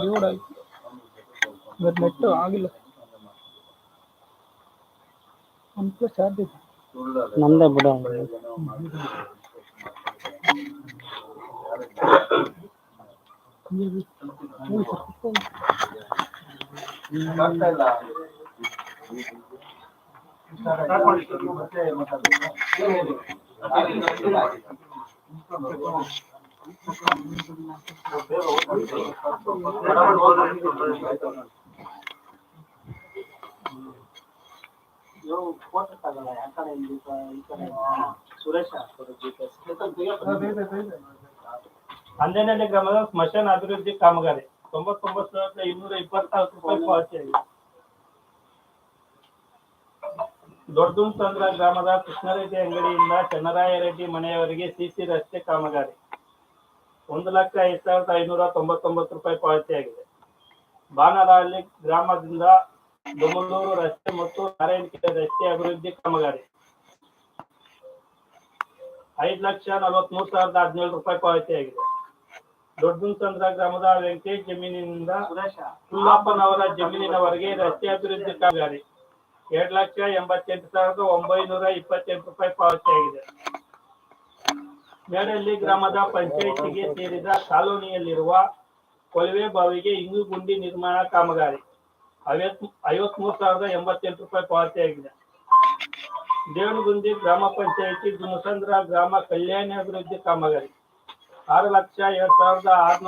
Load ಆಯ್ತು ಇವತ್ತು ನೆಟ್ಟು ಆಗಿಲ್ಲ ಒನ್ ಪ್ಲಸ್ ಚಾರ್ಜ್ ಇದೆ ನಮ್ದೇ ಬಿಡು ಹೇಳಿ ಅಂಜನೇಯ ಗ್ರಾಮದ ಸ್ಮಶಾನ ಅಭಿವೃದ್ಧಿ ಕಾಮಗಾರಿ. ತೊಂಬತ್ತೊಂಬತ್ತು ಸಾವಿರದ ಇನ್ನೂರ ಇಪ್ಪತ್ತಾರು ರೂಪಾಯಿ ಪಾವತಿಯಾಗಿದೆ ದೊಡ್ಡದುಂತಂದ್ರ ಗ್ರಾಮದ ಕೃಷ್ಣರೆಡ್ಡಿ ಅಂಗಡಿಯಿಂದ ಚನ್ನರಾಯರೆಡ್ಡಿ ಮನೆಯವರಿಗೆ ಸಿಸಿ ರಸ್ತೆ ಕಾಮಗಾರಿ. ಒಂದು ಲಕ್ಷ ಐದು ಸಾವಿರದ ಐನೂರ ತೊಂಬತ್ತೊಂಬತ್ತು ರೂಪಾಯಿ ಪಾವತಿಯಾಗಿದೆ ಬಾನರಹಳ್ಳಿ ಗ್ರಾಮದಿಂದ ದೊಮಲೂರು ರಸ್ತೆ ಮತ್ತು ನಾರಾಯಣಕೆರೆ ರಸ್ತೆ ಅಭಿವೃದ್ಧಿ ಕಾಮಗಾರಿ. ಐದು ಲಕ್ಷ ನಲವತ್ಮೂರು ಸಾವಿರದ ಹದಿನೇಳು ರೂಪಾಯಿ ಪಾವತಿಯಾಗಿದೆ ದೊಡ್ಡಂತಂದ್ರ ಗ್ರಾಮದ ವೆಂಕಟೇಶ್ ಜಮೀನಿನಿಂದ ಕುಲ್ಲಪ್ಪನವರ ಜಮೀನಿನವರೆಗೆ ರಸ್ತೆ ಅಭಿವೃದ್ಧಿ ಕಾಮಗಾರಿ. ಎರಡು ಲಕ್ಷ ಎಂಬತ್ತೆಂಟು ಸಾವಿರದ ಒಂಬೈನೂರ ಇಪ್ಪತ್ತೆಂಟು ರೂಪಾಯಿ ಪಾವತಿಯಾಗಿದೆ ಮೇಡಳ್ಳಿ ಗ್ರಾಮದ ಪಂಚಾಯಿತಿಗೆ ಸೇರಿದ ಕಾಲೋನಿಯಲ್ಲಿರುವ ಕೊಳವೆ ಬಾವಿಗೆ ಇಂಗು ಗುಂಡಿ ನಿರ್ಮಾಣ ಕಾಮಗಾರಿ. ಐವತ್ ಐವತ್ಮೂರು ಸಾವಿರದ ಎಂಬತ್ತೆಂಟು ರೂಪಾಯಿ ಪಾವತಿಯಾಗಿದೆ ದೇವನಗುಂದಿ ಗ್ರಾಮ ಪಂಚಾಯಿತಿ ದುಮಸಂದ್ರ ಗ್ರಾಮ ಕಲ್ಯಾಣ ಅಭಿವೃದ್ಧಿ ಕಾಮಗಾರಿ. ಆರು ಲಕ್ಷ ಎರಡ್ ಸಾವಿರದ ಆರ್ನೂರ